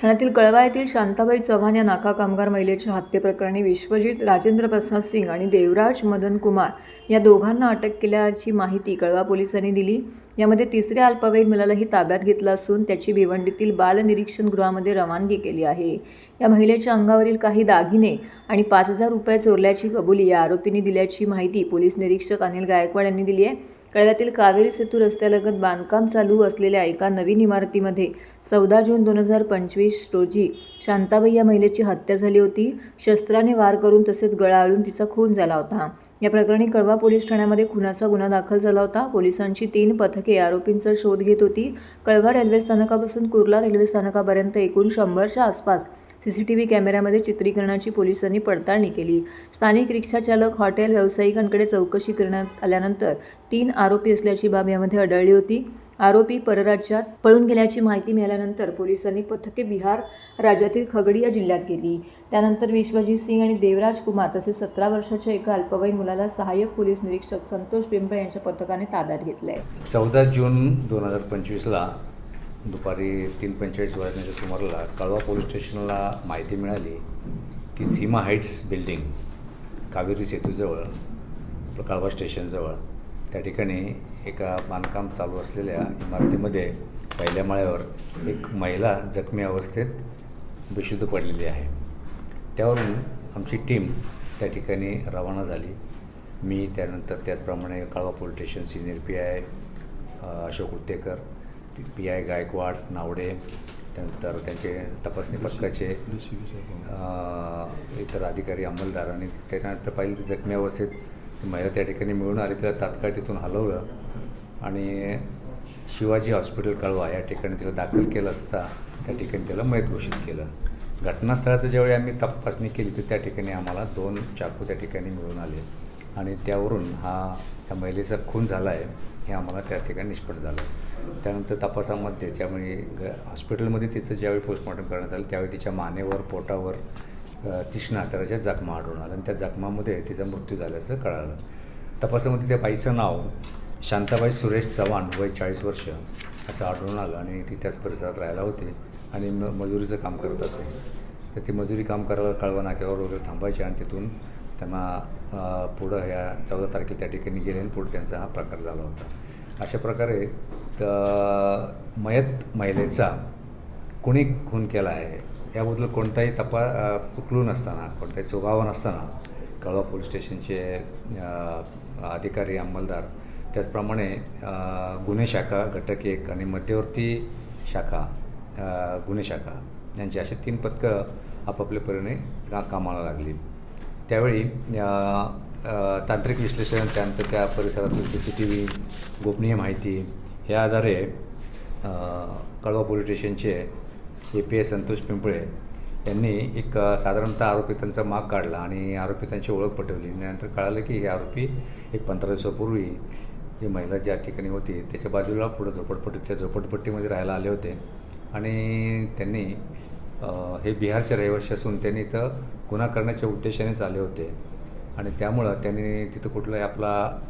ठाण्यातील कळवा येथील शांताबाई चव्हाण या नाका कामगार महिलेच्या हत्येप्रकरणी विश्वजित राजेंद्र प्रसाद सिंग आणि देवराज मदन कुमार या दोघांना अटक केल्याची माहिती कळवा पोलिसांनी दिली. यामध्ये तिसऱ्या अल्पवयीन मुलालाही ताब्यात घेतलं असून त्याची भिवंडीतील बालनिरीक्षण गृहामध्ये रवानगी केली आहे. या महिलेच्या अंगावरील काही दागिने आणि पाच हजार रुपये चोरल्याची कबुली या आरोपींनी दिल्याची माहिती पोलीस निरीक्षक अनिल गायकवाड यांनी दिली आहे. कळव्यातील कावेरी सेतू रस्त्यालगत बांधकाम चालू असलेल्या एका नवीन इमारतीमध्ये चौदा जून दोन हजार पंचवीस रोजी शांताबाई या महिलेची हत्या झाली होती. शस्त्राने वार करून तसेच गळाळून तिचा खून झाला होता. या प्रकरणी कळवा पोलीस ठाण्यामध्ये खुनाचा गुन्हा दाखल झाला होता. पोलिसांची तीन पथके आरोपींचा शोध घेत होती. कळवा रेल्वे स्थानकापासून कुर्ला रेल्वे स्थानकापर्यंत एकूण शंभरच्या आसपास सी सी टी व्ही कॅमेऱ्यामध्ये चित्रीकरणाची पोलिसांनी पडताळणी केली. स्थानिक रिक्षाचालक हॉटेल व्यावसायिकांकडे चौकशी करण्यात आल्यानंतर तीन आरोपी असल्याची बाब यामध्ये आढळली होती. आरोपी परराज्यात पळून गेल्याची माहिती मिळाल्यानंतर पोलिसांनी पथके बिहार राज्यातील खगडिया जिल्ह्यात गेली त्यानंतर विश्वजित सिंग आणि देवराज कुमार तसेच सतरा वर्षाच्या एका अल्पवयीन मुलाला सहाय्यक पोलीस निरीक्षक संतोष पिंपळे यांच्या पथकाने ताब्यात घेतले चौदा जून दोन हजार पंचवीसला दुपारी तीन पंचेचाळीस वाजण्याच्या सुमाराला कळवा पोलीस स्टेशनला माहिती मिळाली की सीमा हाईट्स बिल्डिंग कावेरी सेतूजवळ कळवा स्टेशनजवळ त्या ठिकाणी एका बांधकाम चालू असलेल्या इमारतीमध्ये पहिल्या माळ्यावर एक महिला जखमी अवस्थेत बेशुद्ध पडलेली आहे. त्यावरून आमची टीम त्या ठिकाणी रवाना झाली. मी त्यानंतर त्याचप्रमाणे Kalwa police station senior P I Ashok Uttekar P I Gaikwad Navde त्यानंतर त्यांचे तपासणी पथकाचे इतर अधिकारी अंमलदार आणि त्यानंतर पाहिलं जखमी अवस्थेत महिला त्या ठिकाणी मिळून आली तिला तात्काळ तिथून हलवलं. आणि शिवाजी हॉस्पिटल कळवा या ठिकाणी तिला दाखल केलं असता त्या ठिकाणी त्याला मयत घोषित केलं. घटनास्थळाचं ज्यावेळी आम्ही तपासणी केली तर त्या ठिकाणी आम्हाला दोन चाकू त्या ठिकाणी मिळून आले. आणि त्यावरून हा त्या महिलेचा खून झाला आहे हे आम्हाला त्या ठिकाणी निष्पन्न झालं. त्यानंतर तपासामध्ये त्यामुळे ग हॉस्पिटलमध्ये तिचं ज्यावेळी पोस्टमॉर्टम करण्यात आलं त्यावेळी तिच्या मानेवर पोटावर तिष्णा तीक्ष्ण आकाराच्या जखमा आढळून आल्या आणि त्या जखमामध्ये तिचा मृत्यू झाल्याचं कळालं. तपासामध्ये त्या बाईचं नाव शांताबाई सुरेश चव्हाण वय चाळीस वर्ष असं आढळून आलं आणि ती त्याच परिसरात राहायला होती आणि म मजुरीचं काम करत असे. तर ती मजुरी काम करायला कळवा नाक्यावर वगैरे थांबायची आणि तिथून त्यांना पुढं ह्या चौदा तारखेला त्या ठिकाणी गेले आणि पुढे त्यांचा हा प्रकार झाला होता. अशा प्रकारे मयत महिलेचा कुणी खून केला आहे याबद्दल कोणताही तपा क्लू नसताना कोणताही सुगावा नसताना कळवा पोलीस स्टेशनचे अधिकारी अंमलदार त्याचप्रमाणे गुन्हे शाखा घटक एक आणि मध्यवर्ती शाखा गुन्हे शाखा यांची अशी तीन पथकं आपापल्या परीने का कामाला लागली. त्यावेळी तांत्रिक विश्लेषण त्यानंतर त्या परिसरातील सी सी टी व्ही गोपनीय माहिती ह्या आधारे कळवा पोलीस स्टेशनचे A P I Santosh Pimple यांनी एक साधारणतः आरोपितांचा माग काढला आणि आरोपितांची ओळख पटवली. नंतर कळालं की हे आरोपी एक पंधरा दिवसापूर्वी ही महिला ज्या ठिकाणी होती त्याच्या बाजूला पुढं झोपडपट्टी त्या झोपडपट्टीमध्ये राहायला आले होते. आणि त्यांनी हे बिहारचे रहिवासी असून त्यांनी इथं गुन्हा करण्याच्या उद्देशानेच आले होते. आणि त्यामुळं त्यांनी तिथं कुठलाही आपला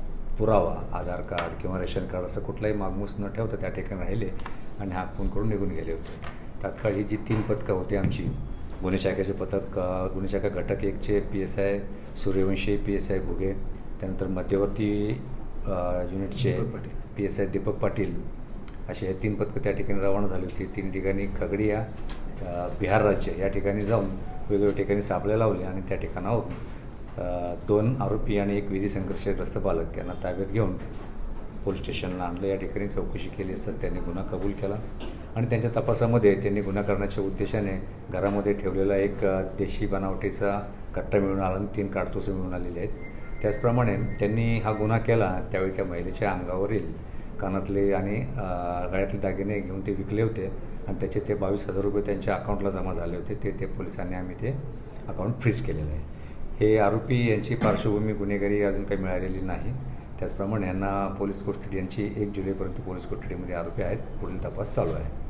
पुरावा आधार कार्ड किंवा रेशन कार्ड असं कुठलाही मागमूस न ठेवता त्या ठिकाणी राहिले आणि हा खून करून निघून गेले होते. तात्काळ ही जी तीन पथकं होती आमची गुन्हे शाखेचे पथक गुन्हे शाखा घटक एकचे P S I Suryavanshi P S I Ghuge त्यानंतर मध्यवर्ती युनिटचे P S I Deepak Patil असे हे तीन पथकं त्या ठिकाणी रवाना झाली होती. तीन ठिकाणी खगडिया बिहार राज्य या ठिकाणी जाऊन वेगवेगळ्या ठिकाणी सापळे लावले आणि त्या ठिकाणाहून दोन आरोपी आणि एक विधी संघर्षग्रस्त बालक यांना ताब्यात घेऊन पोलीस स्टेशनला आणलं. या ठिकाणी चौकशी केली असतात त्यांनी गुन्हा कबूल केला आणि त्यांच्या तपासामध्ये त्यांनी गुन्हा करण्याच्या उद्देशाने घरामध्ये ठेवलेला एक देशी बनावटीचा कट्टा मिळून आला आणि तीन काडतुसं मिळून आलेले आहेत. त्याचप्रमाणे त्यांनी हा गुन्हा केला त्यावेळी त्या महिलेच्या अंगावरील कानातले आणि गळ्यातले दागिने घेऊन ते विकले होते आणि त्याचे ते बावीस हजार रुपये त्यांच्या अकाउंटला जमा झाले होते. ते ते पोलिसांनी आम्ही ते अकाउंट फ्रीज केलेलं आहे. हे आरोपी यांची पार्श्वभूमी गुन्हेगारी अजून काही मिळालेली नाही. त्याचप्रमाणे यांना पोलीस कोस्टडी यांची एक जुलैपर्यंत पोलीस कोस्टडीमध्ये आरोपी आहेत. पुढील तपास चालू आहे.